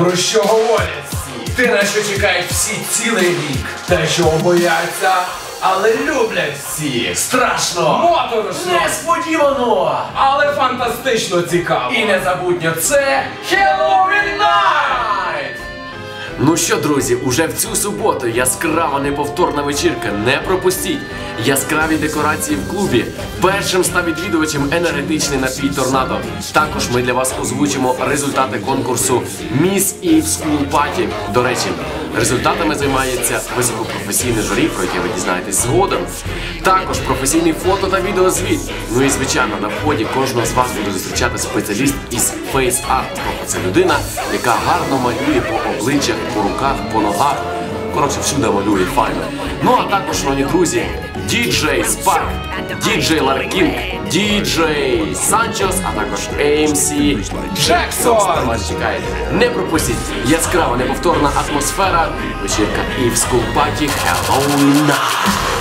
Ну що говорять всі? Ти на що чекають всі цілий рік? Те, чого бояться, але люблять всі. Страшно! Моторошно! Несподівано! Але фантастично цікаво! І незабутньо це Хеллоуін Night! Ну що, друзі, уже в цю суботу яскрава неповторна вечірка. Не пропустіть! Яскраві декорації в клубі. Першим став відвідувачем енергетичний напій торнадо. Також ми для вас озвучимо результати конкурсу Міс і Скул Паті. До речі, результатами займається високопрофесійне журі, про яке ви дізнаєтесь згодом. Також професійний фото та відеозвіт. Ну і звичайно, на вході кожного з вас буде зустрічати спеціаліст із фейс-арт. Тобто це людина, яка гарно малює по обличчях, по руках, по ногах. Коротше, всюди малює файно. Ну а також, шановні друзі, діджей Спарк, діджей Ларкінг, діджей Санчос, а також AMC Джексон. Вас чекає. Не пропустіть яскрава неповторна атмосфера. Вечірка і в скупаті Night.